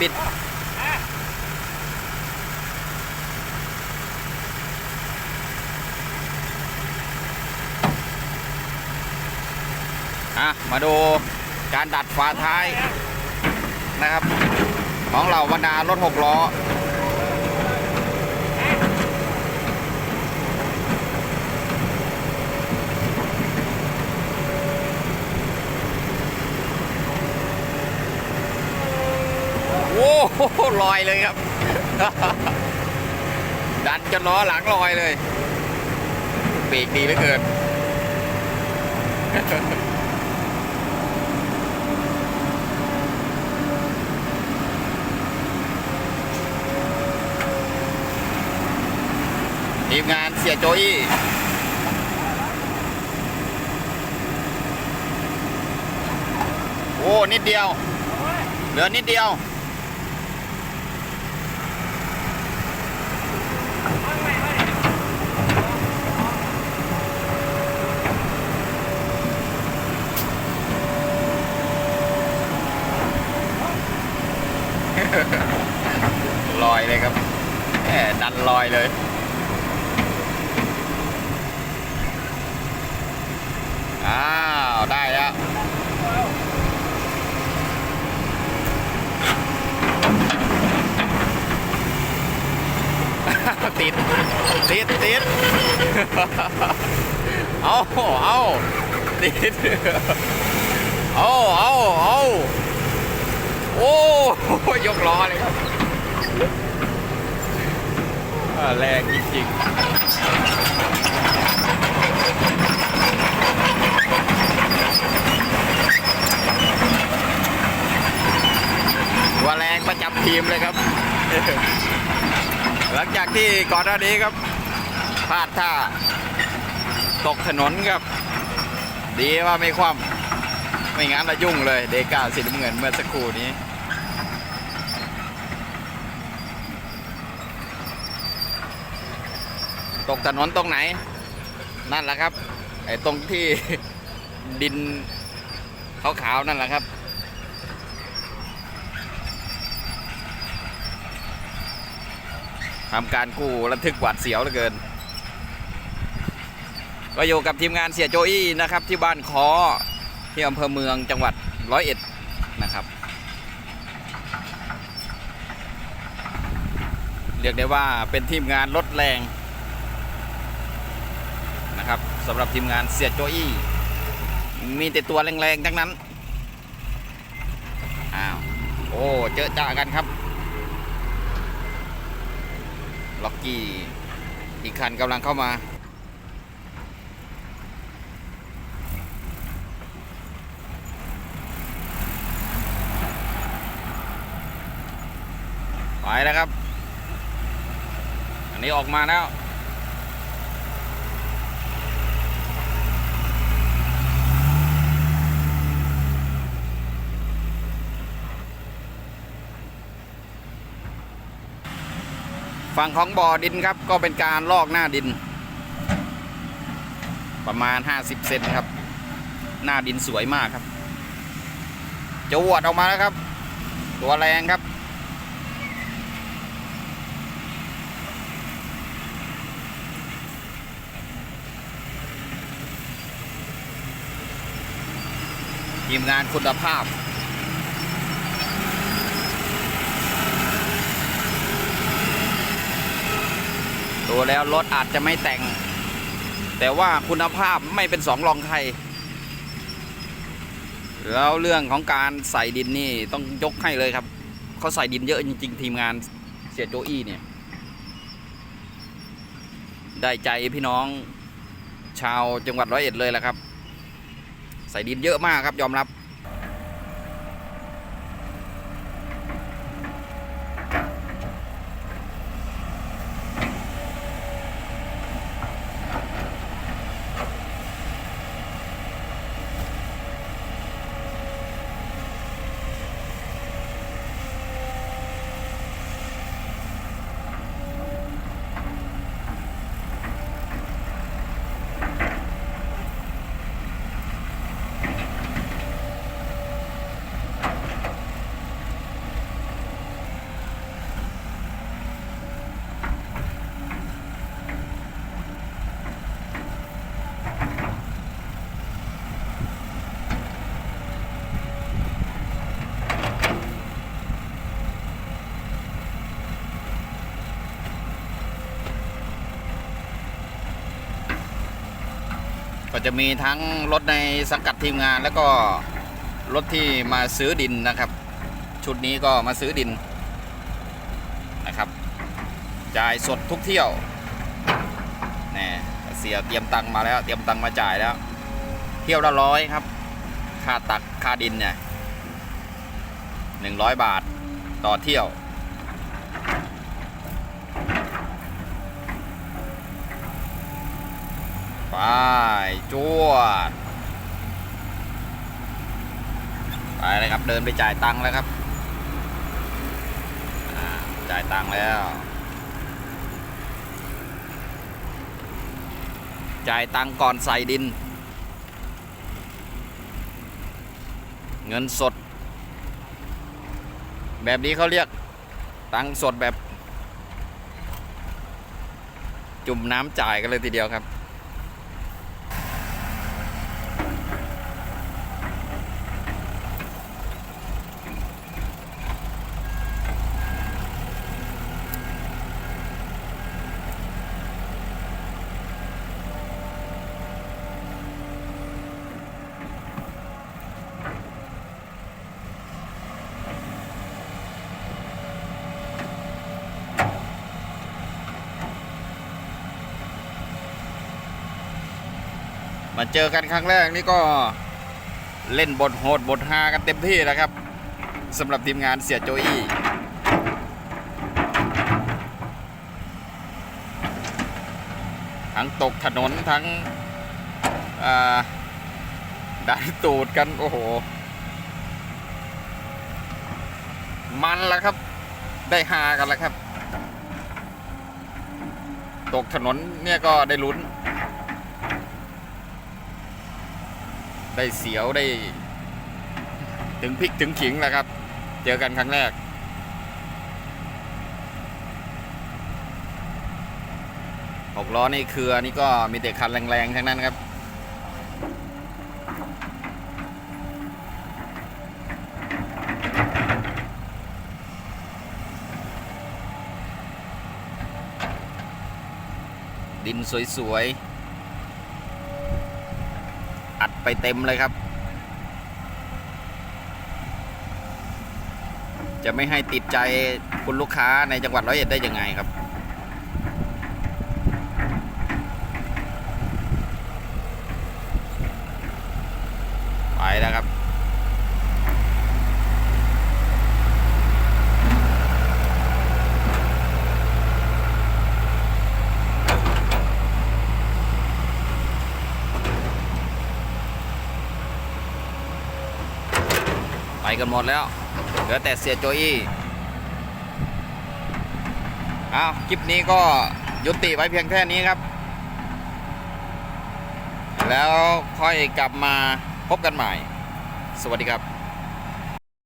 บิด อะ มาดูการดัดฝาท้ายนะครับ ของเราบรรดารถหกล้อ โอ้โห ลอยเลยครับ ดันจนล้อหลังลอยเลยเบรกดีเหลือเกินทีมงานเสียโจอี้โอ้ นิดเดียว เหลือนิดเดียว ลอยเลยครับแหมดันลอยเลย อ้าว ได้แล้วติด ติด ติด เอาเอาติด เอาเอาเอา โอ้ยกล้อเลยครับอ่าแรงจริงๆว่าแรงประจำทีมเลยครับ หลังจากที่ก่อนหน้านี้ครับพลาดท่าตกถนนครับ ดีว่าไม่คว่ำ ไม่งั้นละยุ่งเลยเดก้าสีน้ำเงินเมื่อสักครู่นี้ตกถนนตรงไหน นั่นแหละครับ ไอ้ตรงที่ดินขาวๆนั่นแหละครับ ทำการกู้ระทึกหวาดเสียวเหลือเกิน ก็อยู่กับทีมงานเสียโจอี้นะครับที่บ้านคอ ที่อำเภอเมืองจังหวัดร้อยเอ็ดนะครับ เรียกได้ว่าเป็นทีมงานรถแรงนะครับสำหรับทีมงานเสียโจอี้มีแต่ตัวแรงๆทั้งนั้นอ้าวโอ้เจอจ้ากันครับล็อกกี้อีกคันกำลังเข้ามา ไปแล้วครับ อันนี้ออกมาแล้วฝั่งของบ่อดินครับก็เป็นการลอกหน้าดิน ประมาณ 50 เซนครับ หน้าดินสวยมากครับจะวดออกมาแล้วครับ ตัวแรงครับ ทีมงานคุณภาพ ดูแล้วรถอาจจะไม่แต่ง แต่ว่าคุณภาพไม่เป็นสองรองใคร แล้วเรื่องของการใส่ดินนี่ต้องยกให้เลยครับ เขาใส่ดินเยอะจริงๆ ทีมงานเสียโจอี้เนี่ย ได้ใจพี่น้องชาวจังหวัดร้อยเอ็ดเลยแหละครับ ส่ดินเยอะมากครับยอมรับ ก็จะมีทั้งรถในสังกัดทีมงาน แล้วก็รถที่มาซื้อดินนะครับ ชุดนี้ก็มาซื้อดินนะครับจ่ายสดทุกเที่ยวแน่เสียเตรียมตังมาแล้ว เตรียมตังมาจ่ายแล้ว เที่ยวละร้อยครับ ค่าตักค่าดินเนี่ยหนึ่งร้อยบาทต่อเที่ยว ไปจวดไปเลยครับเดินไปจ่ายตังค์แล้วครับจ่ายตังค์แล้ว จ่ายตังค์ก่อนใส่ดิน เงินสด แบบนี้เขาเรียกตังค์สดแบบ จุ่มน้ำจ่ายกันเลยทีเดียวครับ มาเจอกันครั้งแรกนี่ก็เล่นบทโหดบทฮากันเต็มที่แล้วครับสำหรับทีมงานเสียโจอี้ทั้งตกถนนทั้งดันตูดกัน โอ้โห มันแล้วครับ ได้ฮากันแล้วครับ ตกถนนเนี่ยก็ได้ลุ้น ได้เสียวได้ ถึงพริกถึงขิงแล้วครับ เจอกันครั้งแรก หกล้อนี่เครือนี่ก็มีแต่คันแรงๆ ทั้งนั้นครับดินสวย ๆ อัดไปเต็มเลยครับ จะไม่ให้ติดใจคุณลูกค้าในจังหวัดร้อยเอ็ดได้ยังไงครับไปแล้วครับ ไปกันหมดแล้ว เหลือแต่เสียโจอี้อ้าวคลิปนี้ก็ยุติไว้เพียงแค่นี้ครับ แล้วค่อยกลับมาพบกันใหม่ สวัสดีครับ